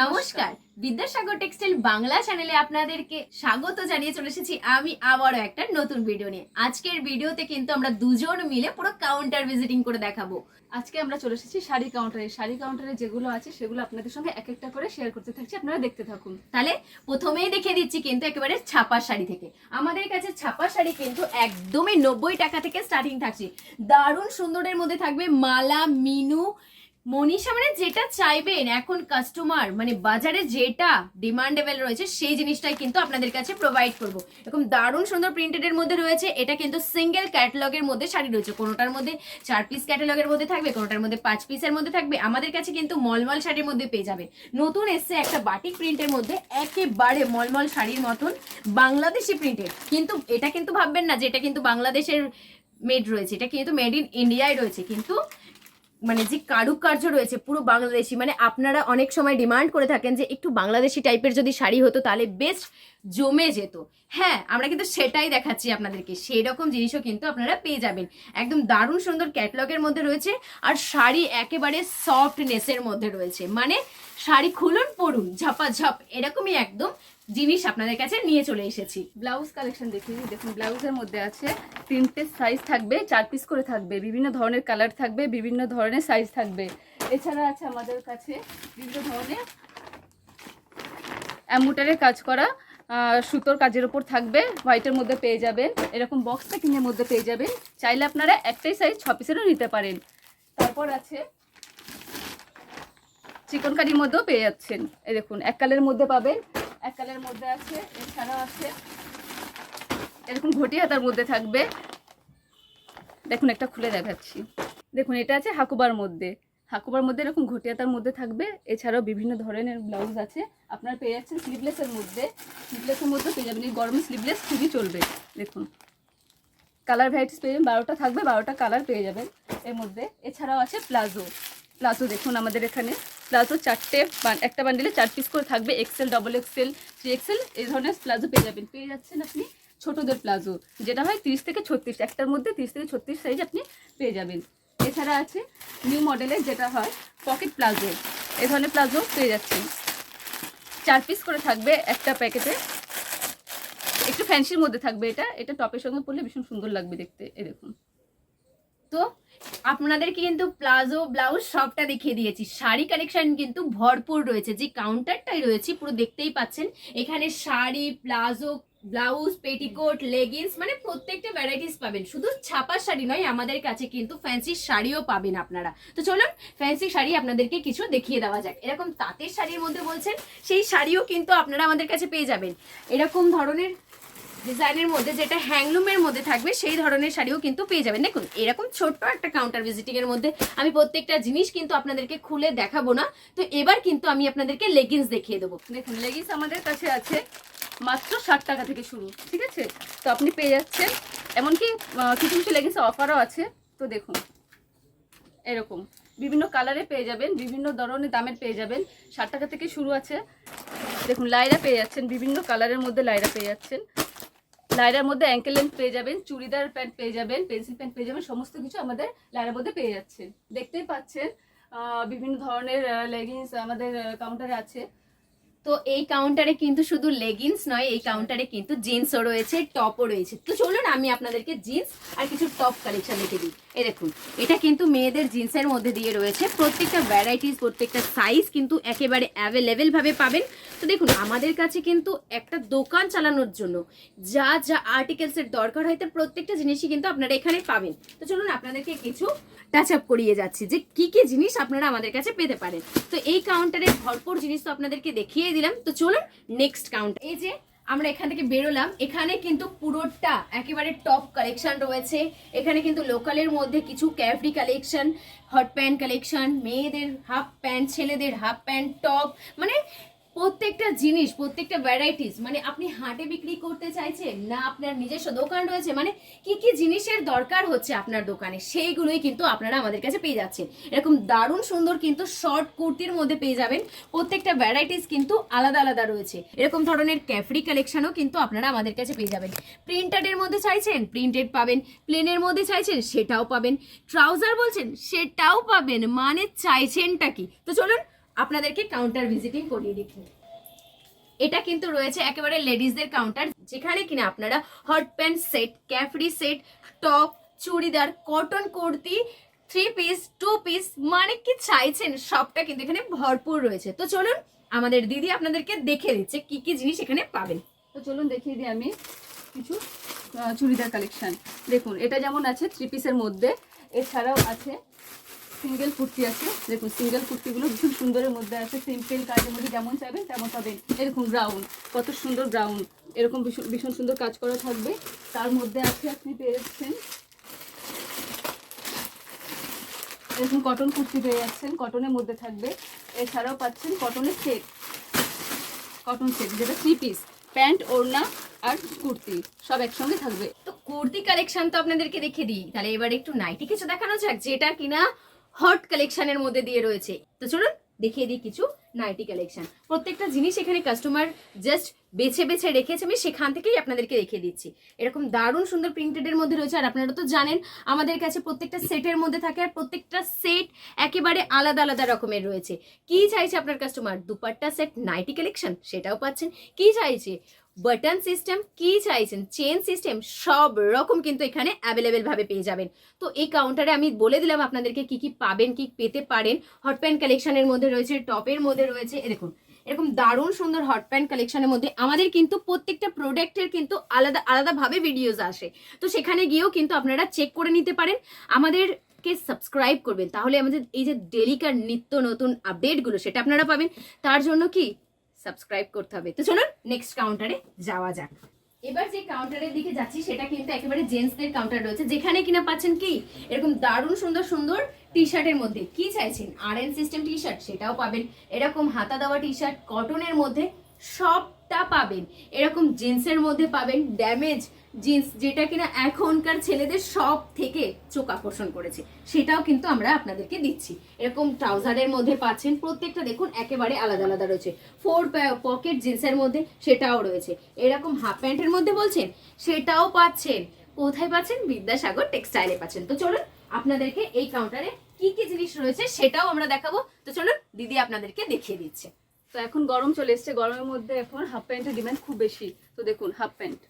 নমস্কার। বিদ্যাসাগর টেক্সটাইল বাংলা চ্যানেলে আপনাদেরকে স্বাগত জানিয়ে চলে এসেছি আমি আবারও একটা নতুন ভিডিও নিয়ে। আজকের ভিডিওতে কিন্তু আমরা দুজন মিলে পুরো কাউন্টার ভিজিটিং করে দেখাবো। আজকে আমরা চলে এসেছি শাড়ি কাউন্টারে শাড়ি কাউন্টারে যেগুলো আছে সেগুলো আপনাদের সঙ্গে এক একটা করে শেয়ার করতে থাকছি। আপনারা দেখতে থাকুন। তাহলে প্রথমেই দেখে দিচ্ছি কিন্তু একেবারে ছাপা শাড়ি থেকে। আমাদের কাছে ছাপা শাড়ি কিন্তু একদমই নব্বই টাকা থেকে স্টার্টিং থাকছে। দারুণ সুন্দরের মধ্যে থাকবে মালা মিনু মনীষা মানে যেটা চাইবেন, এখন কাস্টমার মানে বাজারে যেটা ডিমান্ডেবল রয়েছে, সেই জিনিসটাই কিন্তু আপনাদের কাছে প্রোভাইড করব। এরকম দারুণ সুন্দর প্রিন্টেডের মধ্যে রয়েছে, এটা কিন্তু সিঙ্গেল ক্যাটালগের মধ্যে শাড়ি রয়েছে। কোনোটার মধ্যে চার পিস ক্যাটালগের মধ্যে থাকবে, কোনোটার মধ্যে পাঁচ পিসের মধ্যে থাকবে। আমাদের কাছে কিন্তু মলমল শাড়ির মধ্যে পেয়ে যাবে নতুন এসছে একটা বাটিক প্রিন্টের মধ্যে, একেবারে মলমল শাড়ির মতন বাংলাদেশি প্রিন্টেড কিন্তু এটা কিন্তু ভাববেন না যে এটা কিন্তু বাংলাদেশের মেড রয়েছে, এটা কিন্তু মেড ইন ইন্ডিয়ায় রয়েছে। কিন্তু মানে যে কারুকার্য রয়েছে পুরো বাংলাদেশি মানে আপনারা অনেক সময় ডিমান্ড করে থাকেন যে একটু বাংলাদেশি টাইপের যদি শাড়ি হতো তাহলে বেশ জমে যেত। হ্যাঁ আমরা কিন্তু সেটাই দেখাচ্ছি আপনাদেরকে। সেই রকম জিনিসও কিন্তু আপনারা পেয়ে যাবেন। একদম দারুণ সুন্দর ক্যাটলগের মধ্যে রয়েছে আর শাড়ি একেবারে সফটনেসের মধ্যে রয়েছে। মানে শাড়ি খুলুন, পরুন, ঝাপাঝপ, এরকমই একদম জিনিস আপনাদের কাছে নিয়ে চলে এসেছি। ব্লাউজ কালেকশন দিই। দেখুন, ব্লাউজের মধ্যে আছে তিনটে সাইজ থাকবে, চার পিস করে থাকবে, বিভিন্ন ধরনের কালার থাকবে, বিভিন্ন ধরনের সাইজ থাকবে। এছাড়া আছে আমাদের কাছে বিভিন্ন ধরনের অ্যাম্বুটারের কাজ করা সুতোর কাজের ওপর থাকবে হোয়াইটের মধ্যে পেয়ে যাবেন। এরকম বক্স প্যাকিংয়ের মধ্যে পেয়ে যাবেন। চাইলে আপনারা একটাই সাইজ ছ পিসেরও নিতে পারেন। তারপর আছে চিকন কারির মধ্যেও পেয়ে যাচ্ছেন। এই দেখুন, এক কালের মধ্যে পাবেন এক কালের মধ্যে আছে, এছাড়াও আছে। এরকম ঘটি হাতার মধ্যে থাকবে। দেখুন, একটা খুলে দেখাচ্ছি। দেখুন, এটা আছে হাকুবার মধ্যে। হাকুবার মধ্যে এরকম ঘটি হাতার মধ্যে থাকবে। এছাড়াও বিভিন্ন ধরনের ব্লাউজ আছে। আপনারা পেয়ে যাচ্ছেন স্লিভলেসের মধ্যে। স্লিভলেসের মধ্যে পেয়ে যাবেন। এই গরমে স্লিভলেস খুবই চলবে। দেখুন, কালার ভ্যারাইটিস পেয়ে যাবেন। বারোটা থাকবে, বারোটা কালার পেয়ে যাবেন এর মধ্যে। এছাড়াও আছে প্লাজো। প্লাজো দেখুন আমাদের এখানে। প্লাজো চারটে একটা বান্ডিলে চার পিস করে থাকবে XL double XL three XL এই ধরনের প্লাজো পেয়ে যাবেন। পেয়ে যাচ্ছেন আপনি ছোটদের প্লাজো যেটা হয় তিরিশ থেকে ছত্রিশ, একটার মধ্যে তিরিশ থেকে ছত্রিশ সাইজ আপনি পেয়ে যাবেন। এছাড়া আছে নিউ মডেলের যেটা হয় পকেট প্লাজো এই ধরনের প্লাজো পেয়ে যাচ্ছেন। চার পিস করে থাকবে একটা প্যাকেটে একটু ফ্যান্সির মধ্যে থাকবে এটা এটা টপের সঙ্গে পরলে ভীষণ সুন্দর লাগবে দেখতে এই দেখুন। তো আপনাদেরকে কিন্তু প্লাজো, ব্লাউজ সবটা দেখিয়ে দিয়েছি। শাড়ি কালেকশন কিন্তু ভরপুর রয়েছে। যে কাউন্টারটাই রয়েছে, পুরো দেখতেই পাচ্ছেন। এখানে sari, palazzo, blouse petticoat leggings মানে প্রত্যেকটা ভ্যারাইটিস পাবেন। শুধু ছাপা শাড়ি নয়, আমাদের কাছে কিন্তু ফ্যান্সি শাড়িও পাবেন আপনারা। তো চলুন ফ্যান্সি শাড়ি আপনাদেরকে কিছু দেখিয়ে দেওয়া যাক। এরকম তাঁতের শাড়ির মধ্যে বলছেন, সেই শাড়িও কিন্তু আপনারা আমাদের কাছে পেয়ে যাবেন। এরকম ধরনের ডিজাইনের মধ্যে যেটা হ্যাংলুমের মধ্যে থাকবে, সেই ধরনের শাড়িও কিন্তু পেয়ে যাবেন। দেখুন, এরকম ছোট্ট একটা কাউন্টার ভিজিটিং এর মধ্যে আমি প্রত্যেকটা জিনিস কিন্তু আপনাদেরকে খুলে দেখাবো না। তো এবার কিন্তু আমি আপনাদেরকে লেগিংস দেখিয়ে দেবো। দেখুন লেগিংস আমাদের কাছে আছে মাত্র ষাট টাকা থেকে শুরু, ঠিক আছে? তো আপনি পেয়ে যাচ্ছেন। এমনকি কিছু কিছু লেগিংস অফারও আছে। তো দেখুন, এরকম। বিভিন্ন কালারে পেয়ে যাবেন, বিভিন্ন ধরনের দামের পেয়ে যাবেন। ষাট টাকা থেকে শুরু আছে। দেখুন, লাইরা পেয়ে যাচ্ছেন, বিভিন্ন কালারের মধ্যে লাইরা পেয়ে যাচ্ছেন। লাইরার মধ্যে অ্যাঙ্কেল লেন্থ পেয়ে যাবেন, চুড়িদার প্যান্ট পেয়ে যাবেন পেন্সিল প্যান্ট পেয়ে যাবেন, সমস্ত কিছু আমাদের লাইরার মধ্যে পেয়ে যাচ্ছে দেখতেই পাচ্ছেন বিভিন্ন ধরনের লেগিংস আমাদের কাউন্টারে আছে। তো এই কাউন্টারে কিন্তু শুধু লেগিংস নয়, এই কাউন্টারে কিন্তু জিন্সও রয়েছে টপও রয়েছে। তো চলুন আমি আপনাদেরকে জিন্স আর কিছু টপ কালেকশন দেখে দিই। এই দেখুন, এটা কিন্তু মেয়েদের জিন্সের মধ্যে দিয়ে রয়েছে। প্রত্যেকটা ভ্যারাইটিস প্রত্যেকটা সাইজ কিন্তু একেবারে অ্যাভেলেবেল ভাবে পাবেন। তো দেখুন, আমাদের কাছে কিন্তু একটা দোকান চালানোর জন্য যা যা আর্টিকেলস এর দরকার হয়, তার প্রত্যেকটা জিনিসই কিন্তু আপনারা এখানে পাবেন। তো চলুন আপনাদেরকে কিছু টাচ আপ করিয়ে যাচ্ছি যে কি কি জিনিস আপনারা আমাদের কাছে পেতে পারেন। তো এই কাউন্টারে ভরপুর জিনিস তো আপনাদেরকে দেখিয়ে দিলাম। তো চলুন নেক্সট কাউন্টার এই যে আমরা এখান থেকে বেরোলাম। এখানে কিন্তু পুরোটা একেবারে টপ কালেকশন রয়েছে। এখানে কিন্তু লোকালের মধ্যে কিছু capri collection hot pant collection মেয়েদের হাফ প্যান্ট ছেলেদের হাফ প্যান্ট টপ মানে প্রত্যেকটা জিনিস, প্রত্যেকটা ভ্যারাইটিস মানে আপনি হাটে বিক্রি করতে চাইছেন, না আপনার নিজস্ব দোকান রয়েছে মানে কি কি জিনিসের দরকার হচ্ছে আপনার দোকানে, সেইগুলোই কিন্তু আপনারা আমাদের কাছে পেয়ে যাচ্ছেন। এরকম দারুণ সুন্দর কিন্তু শর্ট কুর্তির মধ্যে পেয়ে যাবেন, প্রত্যেকটা ভ্যারাইটিস কিন্তু আলাদা আলাদা রয়েছে। এরকম ধরনের ক্যাফরি কালেকশনও কিন্তু আপনারা আমাদের কাছে পেয়ে যাবেন। প্রিন্টেডের মধ্যে চাইছেন প্রিন্টেড পাবেন প্লেনের মধ্যে চাইছেন, সেটাও পাবেন। ট্রাউজার বলছেন, সেটাও পাবেন মানে চাইছেনটা কি? তো চলুন আপনাদেরকে কাউন্টার ভিজিটিং করিয়ে দেখুন এটা কিন্তু রয়েছে একেবারে লেডিসদের কাউন্টার যেখানে কিনা আপনারা hot pant set capri set top churidar cotton kurti three piece two piece মানে কি চাইছেন, সবটা কিন্তু এখানে ভরপুর রয়েছে। তো চলুন, আমাদের দিদি আপনাদেরকে দেখে দিচ্ছে কি কি জিনিস এখানে পাবেন। তো চলুন দেখিয়ে দিই আমি কিছু চুড়িদার কালেকশন দেখুন, এটা যেমন আছে থ্রি পিসের মধ্যে। এছাড়াও আছে সিঙ্গেল কুর্তি আছে। দেখুন, সিঙ্গেল কুর্তিগুলো ভীষণ সুন্দরের মধ্যে আছে। সিম্পল কাজের মধ্যে যেমন চাইবেন, তেমন পাবেন। এরকম ব্রাউন কত সুন্দর ব্রাউন এরকম ভীষণ ভীষণ সুন্দর কাজ করা থাকবে। তার মধ্যে আছে, আপনি পেয়ে যাচ্ছেন। এরকম কটন কুর্তি পেয়ে যাচ্ছেন কটনের মধ্যে থাকবে। এছাড়াও পাচ্ছেন কটনের সেট কটন সেট যেটা থ্রি পিস প্যান্ট ওড়না আর কুর্তি, সব একসঙ্গে থাকবে। তো কুর্তি কালেকশন তো আপনাদেরকে দেখে দিই। তাহলে এবার একটু নাইটি কিছু দেখানো যাক, যেটা কিনা হট কালেকশনের মধ্যে দিয়ে রয়েছে। তো চলুন দেখিয়ে দিই কিছু নাইটি কালেকশন প্রত্যেকটা জিনিস এখানে কাস্টমার জাস্ট বেছে বেছে রেখেছে, আমি সেখান থেকেই আপনাদেরকে রেখে দিচ্ছি। এরকম দারুণ সুন্দর প্রিন্টেডের মধ্যে রয়েছে, আর আপনারা তো জানেন, আমাদের কাছে প্রত্যেকটা সেটের মধ্যে থাকে, আর প্রত্যেকটা সেট একেবারে আলাদা আলাদা রকমের রয়েছে। কি চাইছে আপনার customer dupatta set nightie collection সেটাও পাচ্ছেন। কি চাইছে? বাটন সিস্টেম কি চাইছেন? চেন সিস্টেম সব রকম কিন্তু এখানে অ্যাভেলেবেল ভাবে পেয়ে যাবেন। তো এই কাউন্টারে আমি বলে দিলাম আপনাদেরকে কি কি পাবেন, কি পেতে পারেন। হট প্যান্ট কালেকশনের মধ্যে রয়েছে টপের মধ্যে রয়েছে দেখুন, এরকম দারুণ সুন্দর হট প্যান্ট কালেকশনের মধ্যে আমাদের কিন্তু প্রত্যেকটা প্রোডাক্টের কিন্তু আলাদা আলাদাভাবে ভিডিওস আসে। তো সেখানে গিয়েও কিন্তু আপনারা চেক করে নিতে পারেন। আমাদেরকে সাবস্ক্রাইব করবেন। তাহলে আমাদের এই যে ডেলিকার নিত্য নতুন আপডেটগুলো সেটা আপনারা পাবেন। তার জন্য কি সাবস্ক্রাইব করতে হবে। তো চলুন নেক্সট কাউন্টারে যাওয়া যাক। এবার যে কাউন্টারের দিকে যাচ্ছি, সেটা কিন্তু একেবারে জেন্টসদের কাউন্টার রয়েছে। যেখানে কিনা পাচ্ছেন কি, এরকম দারুণ সুন্দর সুন্দর টি শার্টের মধ্যে। কি চাইছেন? R N system T shirt সেটাও পাবেন। এরকম হাতা দেওয়া টি শার্ট কটনের মধ্যে সবটা পাবেন। এরকম জিন্সের মধ্যে পাবেন ড্যামেজ জিন্স, যেটা কিনা এখনকার ছেলেদের সব থেকে চোখ আকর্ষণ করেছে। সেটাও কিন্তু আমরা আপনাদেরকে দিচ্ছি। এরকম ট্রাউজারের মধ্যে পাচ্ছেন, প্রত্যেকটা দেখুন একেবারে আলাদা আলাদা রয়েছে। ফোর পকেট জিন্সের মধ্যে সেটাও রয়েছে। এরকম হাফ প্যান্টের মধ্যে বলছেন, সেটাও পাচ্ছেন। কোথায় পাচ্ছেন? বিদ্যাসাগর টেক্সটাইলে পাচ্ছেন। তো চলুন আপনাদেরকে এই কাউন্টারে কি কি জিনিস রয়েছে সেটাও আমরা দেখাবো। তো চলুন দিদি আপনাদেরকে দেখিয়ে দিচ্ছে। তো এখন গরম চলে এসছে। গরমের মধ্যে এখন হাফ প্যান্টের ডিমান্ড খুব বেশি। তো দেখুন হাফ প্যান্ট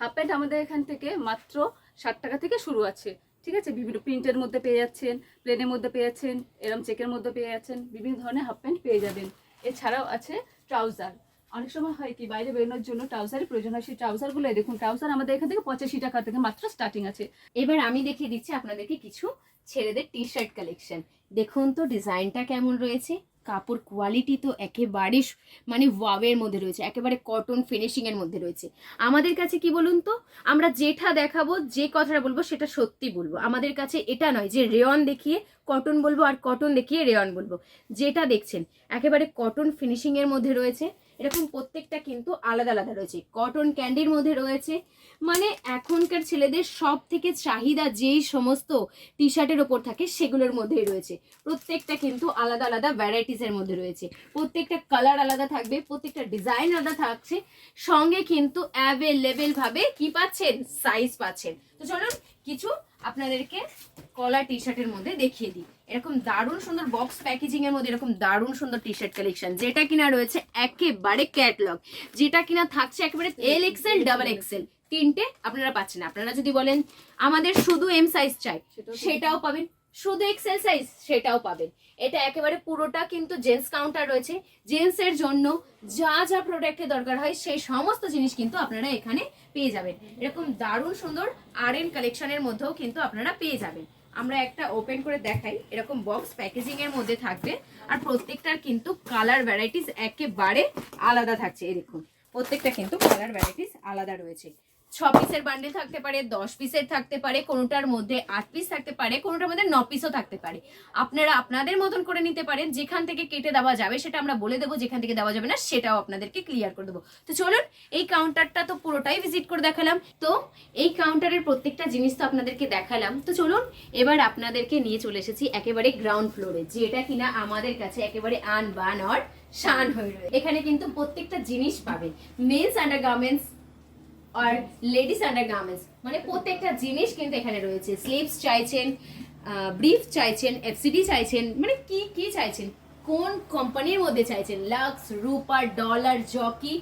হাফ প্যান্ট আমাদের এখান থেকে মাত্র ষাট টাকা থেকে শুরু আছে। ঠিক আছে? বিভিন্ন প্রিন্টের মধ্যে পেয়ে যাচ্ছেন প্লেনের মধ্যে পেয়ে যাচ্ছেন, এরম চেকের মধ্যে পেয়ে যাচ্ছেন, বিভিন্ন ধরনের হাফ প্যান্ট পেয়ে যাবেন। এছাড়াও আছে ট্রাউজার অনেক সময় হয় কি, বাইরে বেরোনোর জন্য ট্রাউজারের প্রয়োজন হয়। সেই ট্রাউজারগুলো দেখুন ট্রাউজার আমাদের এখান থেকে পঁচাশি টাকা থেকে মাত্র স্টার্টিং আছে। এবার আমি দেখিয়ে দিচ্ছি আপনাদেরকে কিছু ছেলেদের টি শার্ট কালেকশন দেখুন তো ডিজাইনটা কেমন রয়েছে। কাপড় কোয়ালিটি তো একেবারে মানে ওয়াওয়ের মধ্যে রয়েছে, একেবারে কটন ফিনিশিংয়ের মধ্যে রয়েছে। আমাদের কাছে কি বলুন তো? আমরা যেটা দেখাবো, যে কথাটা বলব, সেটা সত্যি বলব। আমাদের কাছে এটা নয় যে রেয়ন দেখিয়ে কটন বলব আর কটন দেখিয়ে রেয়ন বলব। যেটা দেখছেন, একেবারে কটন ফিনিশিংয়ের মধ্যে রয়েছে। এরকম প্রত্যেকটা কিন্তু আলাদা আলাদা রয়েছে। কটন ক্যান্ডির মধ্যে রয়েছে। মানে এখনকার ছেলেদের সব থেকে চাহিদা যেই সমস্ত টি শার্টের ওপর থাকে সেগুলোর মধ্যেই রয়েছে। প্রত্যেকটা কিন্তু আলাদা আলাদা ভ্যারাইটিসের মধ্যে রয়েছে। প্রত্যেকটা কালার আলাদা থাকবে, প্রত্যেকটা ডিজাইন আলাদা থাকছে। সঙ্গে কিন্তু অ্যাভেলেবেল ভাবে কি পাচ্ছেন? সাইজ পাচ্ছেন। তো চলুন কিছু আপনাদেরকে কলা টি শার্টের মধ্যে দেখিয়ে দিই। এরকম দারুণ সুন্দর বক্স প্যাকেজিং এর মধ্যে এরকম দারুণ সুন্দর টি শার্ট কালেকশন যেটা কিনা রয়েছে একেবারে ক্যাটলগ যেটা কিনা থাকছে একেবারে এল এক্সেল ডাবল এক্সেল তিনটে আপনারা পাচ্ছেন। আপনারা যদি বলেন আমাদের শুধু এম সাইজ চাই সেটাও পাবেন। শুধু এক্সেল সাইজ সেটাও পাবেন। এটা একেবারে পুরোটা কিন্তু জেন্টস কাউন্টার রয়েছে। জেন্টস এর জন্য যা যা প্রোডাক্টের দরকার হয় সেই সমস্ত জিনিস কিন্তু আপনারা এখানে পেয়ে যাবেন। এরকম দারুণ সুন্দর আর এন কালেকশনের মধ্যেও কিন্তু আপনারা পেয়ে যাবেন। আমরা একটা ওপেন করে দেখাই। এরকম বক্স প্যাকেজিং এর মধ্যে থাকবে। আর প্রত্যেকটার কিন্তু কালার ভ্যারাইটিস একেবারে আলাদা থাকছে। এরকম প্রত্যেকটা কিন্তু কালার ভ্যারাইটিস আলাদা রয়েছে। ছ পিসের বান্ডেল থাকতে পারে, দশ পিসের থাকতে পারে, কোনোটার মধ্যে আট পিস থাকতে পারে, কোনোটার মধ্যে ন পিসও থাকতে পারে। আপনারা আপনাদের মতন করে নিতে পারেন, যেখান থেকে কেটে দেওয়া যাবে সেটা আমরা বলে দেবো, যেখান থেকে দেওয়া যাবে না সেটাও আপনাদেরকে ক্লিয়ার করে দেবো। তো চলুন, এই কাউন্টারটা তো পুরোটাই ভিজিট করে দেখালাম। তো এই কাউন্টারের প্রত্যেকটা জিনিস তো আপনাদেরকে দেখালাম। তো চলুন, এবার আপনাদেরকে নিয়ে চলে এসেছি একেবারে গ্রাউন্ড ফ্লোরে যেটা কিনা আমাদের কাছে একেবারে আন বান অর শান হয়ে রয়েছে। এখানে কিন্তু প্রত্যেকটা জিনিস পাবেন। মেন্স আন্ডার গার্মেন্টস আর লেডিস আন্ডার গার্মেন্টস মানে প্রত্যেকটা জিনিস কিন্তু এখানে রয়েছে। স্লিপস চাইছেন ব্রিফ চাইছেন এফসিডি চাইছেন মানে কি কি চাইছেন? কোন কোম্পানির মধ্যে চাইছেন? লাক্স রূপা ডলার জকি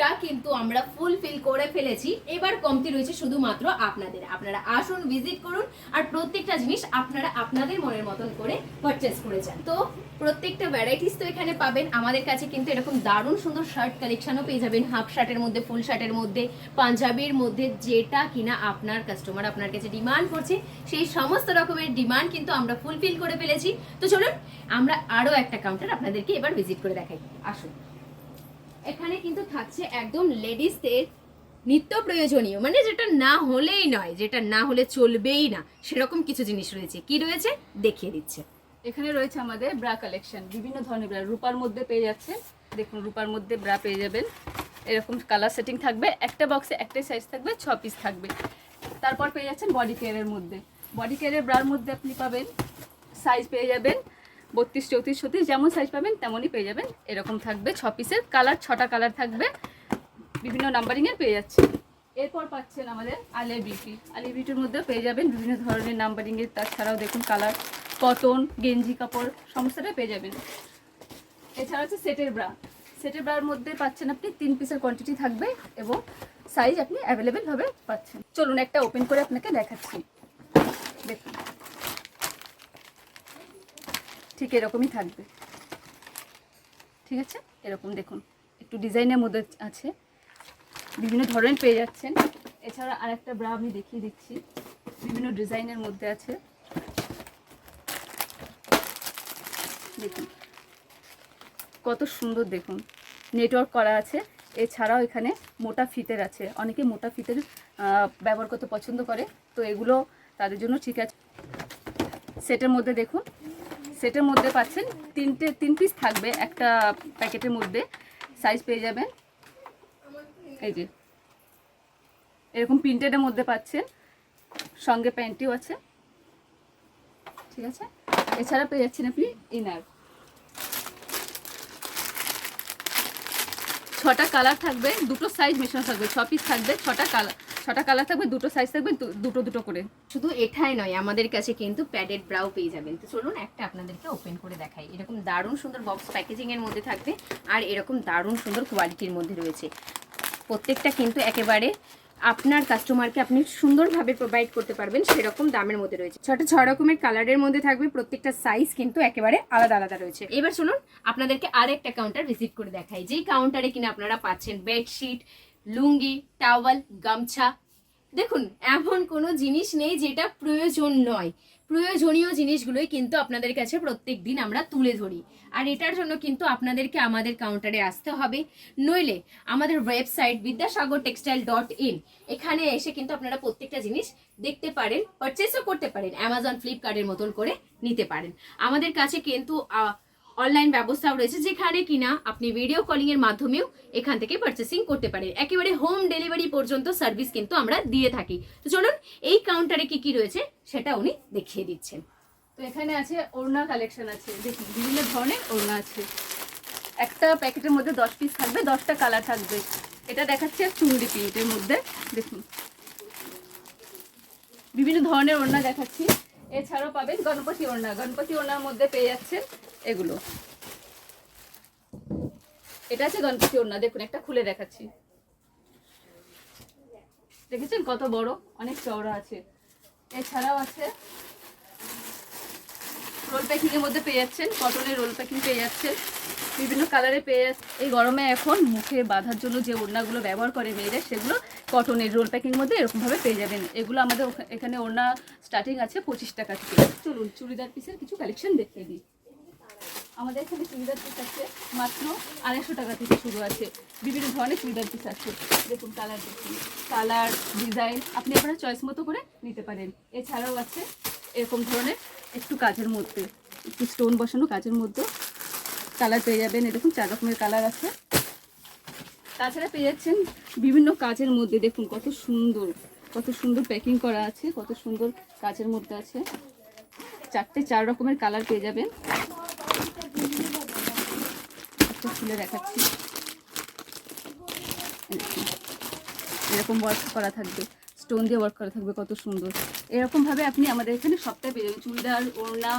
সবটা কিন্তু আমরা ফুলফিল করে ফেলেছি। এবার কমতি রয়েছে শুধুমাত্র আপনাদের। আপনারা আসুন ভিজিট করুন আর প্রত্যেকটা জিনিস আপনারা আপনাদের মনের মতন করে পারচেস করে যান। তো প্রত্যেকটা ভ্যারাইটিস তো এখানে পাবেন। আমাদের কাছে কিন্তু এরকম দারুণ সুন্দর শার্ট কালেকশনও পেয়ে যাবেন। হাফ শার্টের মধ্যে ফুল শার্টের মধ্যে, পাঞ্জাবির মধ্যে, যেটা কিনা আপনার কাস্টমার আপনার কাছে ডিমান্ড করছে, সেই সমস্ত রকমের ডিমান্ড কিন্তু আমরা ফুলফিল করে ফেলেছি। তো চলুন, আমরা আরও একটা কাউন্টার আপনাদেরকে এবার ভিজিট করে দেখাই। আসুন। এখানে কিন্তু থাকছে একদম লেডিসদের নিত্য প্রয়োজনীয় মানে যেটা না হলেই নয়, যেটা না হলে চলবেই না, সেরকম কিছু জিনিস রয়েছে। কি রয়েছে? দেখিয়ে দিচ্ছে। এখানে রয়েছে আমাদের ব্রা কালেকশন, বিভিন্ন ধরনের ব্রা, রূপার মধ্যে পেয়ে যাচ্ছে দেখুন, রূপার মধ্যে ব্রা পেয়ে যাবেন। এরকম কালার সেটিং থাকবে, একটা বক্সে একটাই সাইজ থাকবে, ছ পিস থাকবে। তারপর পেয়ে যাচ্ছেন বডি কেয়ারের মধ্যে। বডি কেয়ারের ব্রার মধ্যে আপনি পাবেন সাইজ পেয়ে যাবেন বত্রিশ চৌত্রিশ ছত্রিশ যেমন সাইজ পাবেন, তেমনই পেয়ে যাবেন। এরকম থাকবে ছ পিসের কালার ছটা কালার থাকবে। বিভিন্ন নাম্বারিংয়ের পেয়ে যাচ্ছে। এরপর পাচ্ছেন আমাদের আলিয়া বিউটি আলিয়া বিউটির মধ্যেও পেয়ে যাবেন বিভিন্ন ধরনের নাম্বারিংয়ের তাছাড়াও দেখুন কালার কটন গেঞ্জি, কাপড়, সমস্তটাই পেয়ে যাবেন। এছাড়া হচ্ছে সেটের ব্রা সেটের ব্রার মধ্যে পাচ্ছেন আপনি তিন পিসের কোয়ান্টিটি থাকবে এবং সাইজ আপনি অ্যাভেলেবেল ভাবে পাচ্ছেন। চলুন একটা ওপেন করে আপনাকে দেখাচ্ছি। দেখুন। ঠিক এরকমই থাকবে। ঠিক আছে? এরকম দেখুন। একটু ডিজাইনের মধ্যে আছে। বিভিন্ন ধরনের পেয়ে যাচ্ছেন। এছাড়া আরেকটা ব্রা আমি দেখিয়ে দিচ্ছি। বিভিন্ন ডিজাইনের মধ্যে আছে। দেখুন। কত সুন্দর দেখুন। নেটওয়ার্ক করা আছে। এছাড়াও এখানে মোটা ফিতের আছে। অনেকে মোটা ফিতের ব্যবহার করতে পছন্দ করে। তো এগুলো তাদের জন্য ঠিক আছে। সেটের মধ্যে দেখুন। সেটের মধ্যে পাচ্ছেন তিনটে, তিন পিস থাকবে একটা প্যাকেটের মধ্যে। সাইজ পেয়ে যাবেন। এই যে। এরকম প্রিন্টেডের মধ্যে পাচ্ছেন। সঙ্গে প্যান্টিও আছে। ঠিক আছে? এছাড়া পেয়ে যাচ্ছেন আপনি ইনার ছটা কালার থাকবে, দুটো সাইজ মেশানো থাকবে। ছ পিস থাকবে, ছটা কালার ছটা কালার থাকবে, দুটো সাইজ থাকবে দুটো দুটো করে। শুধু এটাই নয়, আমাদের কাছে কিন্তু প্যাডেড ব্রাও পেয়ে যাবেন। তো চলুন একটা আপনাদেরকে ওপেন করে দেখাই। এরকম দারুণ সুন্দর বক্স প্যাকেজিং এর মধ্যে থাকবে আর এরকম দারুণ সুন্দর কোয়ালিটির মধ্যে রয়েছে। প্রত্যেকটা কিন্তু একেবারে আপনার কাস্টমারকে আপনি সুন্দরভাবে প্রোভাইড করতে পারবেন, সেরকম দামের মধ্যে রয়েছে। ছটা ছ রকমের কালারের মধ্যে থাকবে, প্রত্যেকটা সাইজ কিন্তু একেবারে আলাদা আলাদা রয়েছে। এবার শুনুন আপনাদেরকে আরেকটা কাউন্টার ভিজিট করে দেখাই। যেই কাউন্টারে কিনা আপনারা পাচ্ছেন বেডশিট লুঙ্গি, টাওয়াল, গামছা। দেখুন, এমন কোনো জিনিস নেই যেটা প্রয়োজন নয়। প্রয়োজনীয় জিনিসগুলোই কিন্তু আপনাদের কাছে প্রত্যেক দিন আমরা তুলে ধরি। আর এটার জন্য কিন্তু আপনাদেরকে আমাদের কাউন্টারে আসতে হবে। নইলে আমাদের website Vidyasagar textile dot in এখানে এসে কিন্তু আপনারা প্রত্যেকটা জিনিস দেখতে পারেন পারচেসও করতে পারেন। অ্যামাজন ফ্লিপকার্টের মতন করে নিতে পারেন। আমাদের কাছে কিন্তু অনলাইন ব্যবস্থাও রয়েছে যেখানে কিনা আপনি ভিডিও কলিং এর মাধ্যমেও এখান থেকে পারচেসিং করতে পারেন। একেবারে হোম ডেলিভারি পর্যন্ত সার্ভিস কিন্তু আমরা দিয়ে থাকি। তো চলুন, এই কাউন্টারে কি কি রয়েছে সেটা উনি দেখিয়ে দিচ্ছেন। তো এখানে আছে ওড়না কালেকশন আছে। দেখুন, বিভিন্ন ধরনের ওড়না আছে। একটা প্যাকেটের মধ্যে দশ পিস থাকবে, দশটা কালার থাকবে। এটা দেখাচ্ছে চুনরি প্রিন্টের মধ্যে। দেখুন। বিভিন্ন ধরনের ওড়না দেখাচ্ছি। এছাড়াও পাবেন গণপতি ওড়না। গণপতি ওড়নার মধ্যে পেয়ে যাচ্ছেন এগুলো। এটা আছে গণপতি ওড়না, দেখুন, একটা খুলে দেখাচ্ছি। দেখেছেন কত বড়? অনেক চওড়া আছে। এছাড়াও আছে রোল প্যাকিং এর মধ্যে পেয়ে যাচ্ছেন কটনের রোল প্যাকিং পেয়ে যাচ্ছেন। বিভিন্ন কালারে পেয়ে যাচ্ছে এই গরমে এখন মুখে বাঁধার জন্য যে ওড়নাগুলো ব্যবহার করে মেয়েরা সেগুলো কটনের রোল প্যাকিং মধ্যে এরকমভাবে পেয়ে যাবেন। এগুলো আমাদের এখানে ওড়না স্টার্টিং আছে পঁচিশ টাকা থেকে। চলুন, চুড়িদার পিসের কিছু কালেকশন দেখিয়ে দিই। আমাদের এখানে চুড়িদার পিস আছে, মাত্র আড়াইশো টাকা থেকে শুরু আছে। বিভিন্ন ধরনের চুড়িদার পিস আছে। দেখুন কালার দেখুন। কালার ডিজাইন আপনি আপনার চয়েস মতো করে নিতে পারেন। এছাড়াও আছে এরকম ধরনের একটু কাজের মধ্যে, একটু স্টোন বসানো কাজের মধ্যে কালার পেয়ে যাবেন। এরকম চার রকমের কালার আছে। তাছাড়া পেয়ে যাচ্ছেন বিভিন্ন কাজের মধ্যে। দেখুন, কত সুন্দর কত সুন্দর প্যাকিং করা আছে, কত সুন্দর কাজের মধ্যে আছে। চারটে চার রকমের কালার পেয়ে যাবেন। খুলে দেখাচ্ছি। এরকম ওয়ার্ক করা থাকবে। স্টোন দিয়ে ওয়ার্ক করা থাকবে, কত সুন্দর। এরকমভাবে আপনি আমাদের এখানে সবটাই পেয়ে যাবেন। চুড়িদার, ওড়না,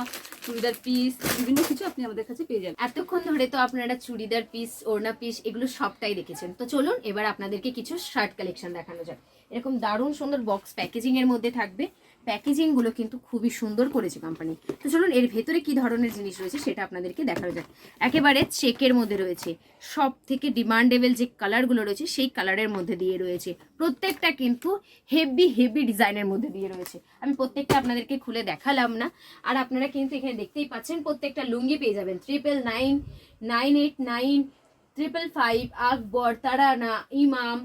চুড়িদার পিস বিভিন্ন কিছু আপনি আমাদের কাছে পেয়ে যাবেন। এতক্ষণ ধরে তো আপনারা চুড়িদার পিস ওড়না পিস এগুলো সবটাই দেখেছেন। তো চলুন, এবার আপনাদেরকে কিছু শার্ট কালেকশন দেখানো যাক। এরকম দারুণ সুন্দর বক্স প্যাকেজিং এর মধ্যে থাকবে। প্যাকেজিংগুলো কিন্তু খুবই সুন্দর করেছে কোম্পানি তো চলুন, এর ভেতরে কি ধরনের জিনিস রয়েছে সেটা আপনাদেরকে দেখানো যাক। একেবারে চেকের মধ্যে রয়েছে। সব থেকে ডিমান্ডেবল যে কালারগুলো রয়েছে, সেই কালারের মধ্যে দিয়ে রয়েছে। প্রত্যেকটা কিন্তু হেভি হেভি ডিজাইনের মধ্যে দিয়ে রয়েছে। আমি প্রত্যেকটা আপনাদেরকে খুলে দেখালাম না। আর আপনারা কিন্তু এখানে দেখতেই পাচ্ছেন, প্রত্যেকটা লুঙ্গি পেয়ে যাবেন। Triple nine nine eight nine triple five Akbar, Tarana, Imam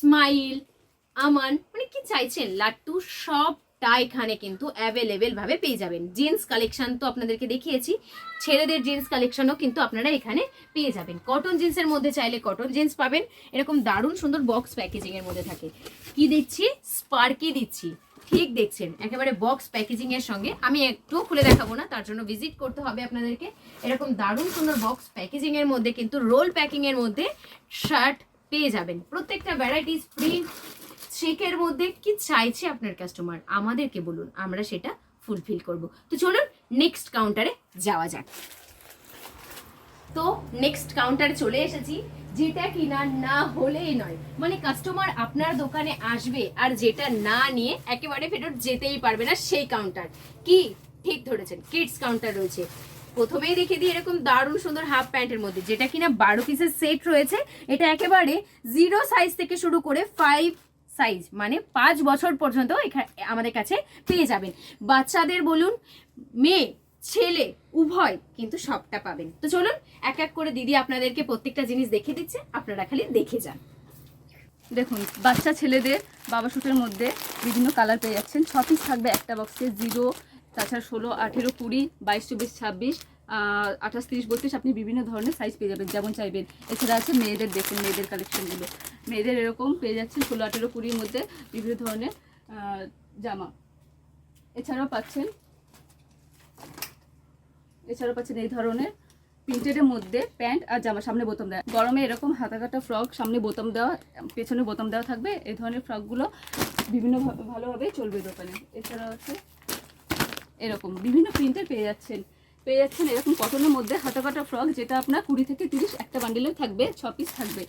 Ismail Aman মানে কি চাইছেন? লাট্টু সবটা এখানে কিন্তু অ্যাভেলেবেল ভাবে পেয়ে যাবেন। জিন্স কালেকশন তো আপনাদেরকে দেখিয়েছি। ছেলেদের জিন্স কালেকশনও কিন্তু আপনারা এখানে পেয়ে যাবেন। কটন জিন্সের মধ্যে চাইলে কটন জিন্স পাবেন। এরকম দারুণ সুন্দর বক্স প্যাকেজিং এর মধ্যে থাকে। কি দিচ্ছি? স্পার্কি দিচ্ছি। ঠিক দেখছেন, একেবারে বক্স প্যাকেজিং এর সঙ্গে। আমি একটু খুলে দেখাবো না, তার জন্য ভিজিট করতে হবে আপনাদেরকে। এরকম দারুণ সুন্দর বক্স প্যাকেজিং এর মধ্যে কিন্তু রোল প্যাকিং এর মধ্যে শার্ট পেয়ে যাবেন। প্রত্যেকটা ভ্যারাইটিস প্রিন্ট শেকের মধ্যে কি চাইছে আপনার কাস্টমার আমাদেরকে বলুন, আমরা সেটা ফুলফিল করব। তো চলুন নেক্সট কাউন্টারে যাওয়া যাক। তো নেক্সট কাউন্টারে চলে এসেছি, যেটা কিনা না হলেই নয়। মানে কাস্টমার আপনার দোকানে আসবে আর যেটা না নিয়ে একেবারে ফেরত যেতেই পারবে না সেই কাউন্টার কি? ঠিক ধরেছেন কিডস কাউন্টার রয়েছে। প্রথমেই দেখে দিই এরকম দারুণ সুন্দর হাফ প্যান্টের মধ্যে, যেটা কিনা বারো পিসের সেট রয়েছে। এটা একেবারে জিরো সাইজ থেকে শুরু করে ফাইভ সাইজ মানে পাঁচ বছর পর্যন্ত এখা- আমাদের কাছে পেয়ে যাবেন। বাচ্চাদের বলুন, মেয়ে, ছেলে, উভয় কিন্তু সবটা পাবেন। তো চলুন, এক এক করে দিদি আপনাদেরকে প্রত্যেকটা জিনিস দেখে দিচ্ছে, আপনারা খালি দেখে যান। দেখুন, বাচ্চা ছেলেদের বাবা শুটের মধ্যে বিভিন্ন কালার পেয়ে যাচ্ছেন। ছ পিস থাকবে একটা বক্সে জিরো তাছাড়া ষোলো, আঠেরো, কুড়ি, বাইশ, চব্বিশ, ছাব্বিশ আঠাশ, তিরিশ, বত্রিশ, আপনি বিভিন্ন ধরনের সাইজ পেয়ে যাবেন, যেমন চাইবেন। এছাড়া আছে মেয়েদের, দেখুন মেয়েদের কালেকশনগুলো মেয়েদের এরকম পেয়ে যাচ্ছেন ষোলো, আঠেরো, কুড়ির মধ্যে বিভিন্ন ধরনের জামা। এছাড়াও পাচ্ছেন এছাড়াও পাচ্ছেন এই ধরনের প্রিন্টেডের মধ্যে প্যান্ট আর জামা, সামনে বোতাম দেওয়া। গরমে এরকম হাতা কাটা ফ্রক সামনে বোতাম দেওয়া, পেছনে বোতাম দেওয়া থাকবে। এই ধরনের ফ্রকগুলো বিভিন্ন ভালোভাবে চলবে দোকানে। এছাড়াও আছে এরকম, বিভিন্ন প্রিন্টের পেয়ে যাচ্ছেন। পেয়ে যাচ্ছেন এরকম কটনের মধ্যে হাতা কাটা ফ্রক, যেটা আপনার কুড়ি থেকে তিরিশ একটা বান্ডিলে থাকবে, ছ পিস থাকবে।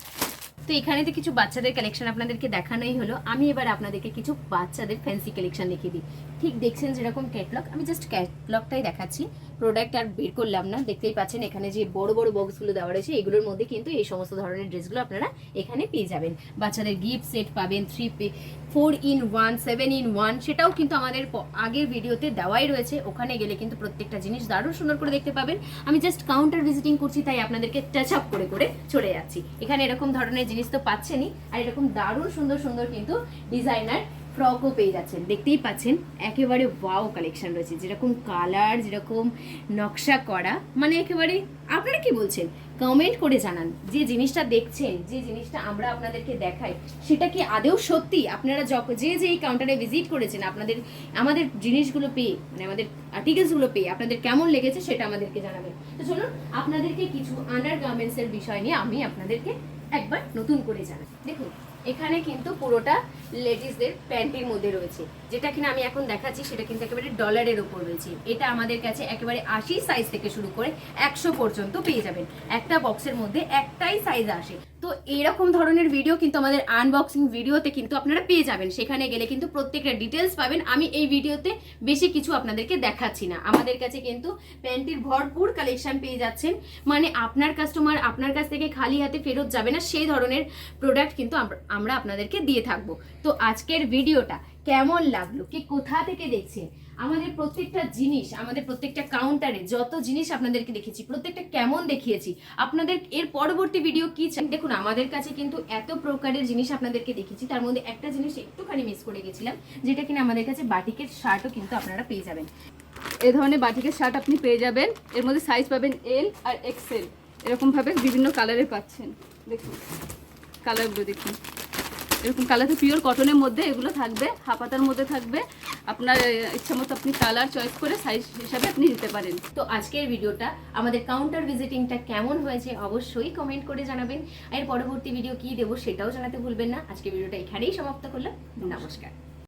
তো এখানে তো কিছু বাচ্চাদের কালেকশন আপনাদেরকে দেখানোই হলো। আমি এবার আপনাদেরকে কিছু বাচ্চাদের ফ্যান্সি কালেকশন দেখিয়ে দিই। ঠিক দেখছেন যেরকম ক্যাটলগ আমি জাস্ট ক্যাটলগটাই দেখাচ্ছি। প্রোডাক্ট আর বের করলাম না। দেখতেই পাচ্ছেন, এখানে যে বড় বড় বক্সগুলো দেওয়া রয়েছে, এগুলোর মধ্যে কিন্তু এই সমস্ত ধরনের ড্রেসগুলো আপনারা এখানে পেয়ে যাবেন। বাচ্চাদের গিফট সেট পাবেন three four in one seven in one সেটাও কিন্তু আমাদের আগের ভিডিওতে দেওয়াই রয়েছে। ওখানে গেলে কিন্তু প্রত্যেকটা জিনিস দারুণ সুন্দর করে দেখতে পাবেন। আমি জাস্ট কাউন্টার ভিজিটিং করছি, তাই আপনাদেরকে টাচ আপ করে করে চলে যাচ্ছি। এখানে এরকম ধরনের জিনিস তো পাচ্ছেনই, আর এরকম দারুণ সুন্দর সুন্দর কিন্তু ডিজাইনার ফ্রকও পেয়ে যাচ্ছেন। দেখতেই পাচ্ছেন, একেবারে ওয়াও কালেকশন রয়েছে। যেরকম কালার যেরকম নকশা করা মানে একেবারে আপনারা কি বলছেন? কমেন্ট করে জানান। যে জিনিসটা দেখছেন, যে জিনিসটা আমরা আপনাদেরকে দেখাই, সেটা কি আদেও সত্যি? আপনারা যে যে এই কাউন্টারে ভিজিট করেছেন, আপনাদের, আমাদের জিনিসগুলো পেয়ে মানে আমাদের আর্টিকেলসগুলো পেয়ে আপনাদের কেমন লেগেছে সেটা আমাদেরকে জানাবেন। তো চলুন, আপনাদেরকে কিছু আন্ডার গার্মেন্টসের বিষয় নিয়ে আমি আপনাদেরকে একবার নতুন করে জানাই। দেখুন এখানে কিন্তু পুরোটা লেডিসদের প্যান্টের মধ্যে রয়েছে। যেটা কিনা আমি এখন দেখাচ্ছি, সেটা কিন্তু একেবারে ডলারের ওপর রয়েছে। এটা আমাদের কাছে একেবারে আশি সাইজ থেকে শুরু করে একশো পর্যন্ত পেয়ে যাবেন। একটা বক্সের মধ্যে একটাই সাইজ আসে। তো এইরকম ধরনের ভিডিও কিন্তু আমাদের আনবক্সিং ভিডিওতে কিন্তু আপনারা পেয়ে যাবেন। সেখানে গেলে কিন্তু প্রত্যেকটা ডিটেলস পাবেন। আমি এই ভিডিওতে বেশি কিছু আপনাদেরকে দেখাচ্ছি না। আমাদের কাছে কিন্তু প্যান্টির ভরপুর কালেকশান পেয়ে যাচ্ছেন। মানে আপনার কাস্টমার আপনার কাছ থেকে খালি হাতে ফেরত যাবে না। সেই ধরনের প্রোডাক্ট কিন্তু আমরা- আমরা আপনাদেরকে দিয়ে থাকব। তো আজকের ভিডিওটা কেমন লাগল? কে কোথা থেকে দেখছেন আমাদের প্রত্যেকটা জিনিস, আমাদের প্রত্যেকটা কাউন্টারে যত জিনিস আপনাদেরকে দেখেছি, প্রত্যেকটা কেমন দেখিয়েছি, আপনাদের এর পরবর্তী ভিডিও কি দেখুন, আমাদের কাছে কিন্তু এত প্রকারের জিনিস আপনাদেরকে দেখেছি, তার মধ্যে একটা জিনিস একটুখানি মিস করে গেছিলাম, যেটা কিনা আমাদের কাছে বাটিকের শার্টও কিন্তু আপনারা পেয়ে যাবেন। এ ধরনের বাটিকের শার্ট আপনি পেয়ে যাবেন, এর মধ্যে সাইজ পাবেন এল আর এক্সেল এরকমভাবে বিভিন্ন কালারের পাচ্ছেন। দেখুন কালারগুলো দেখুন। এরকম কালার পিওর কটনের মধ্যে এগুলো থাকবে হাফাতার মধ্যে থাকবে। আপনার ইচ্ছা মতো আপনি কালার চয়েস করে সাইজ হিসাবে আপনি নিতে পারেন। তো আজকের ভিডিওটা আমাদের কাউন্টার ভিজিটিংটা কেমন হয়েছে অবশ্যই কমেন্ট করে জানাবেন। এর পরবর্তী ভিডিও কি দেবো সেটাও জানাতে ভুলবেন না। আজকের ভিডিওটা এখানেই সমাপ্ত করলাম। নমস্কার।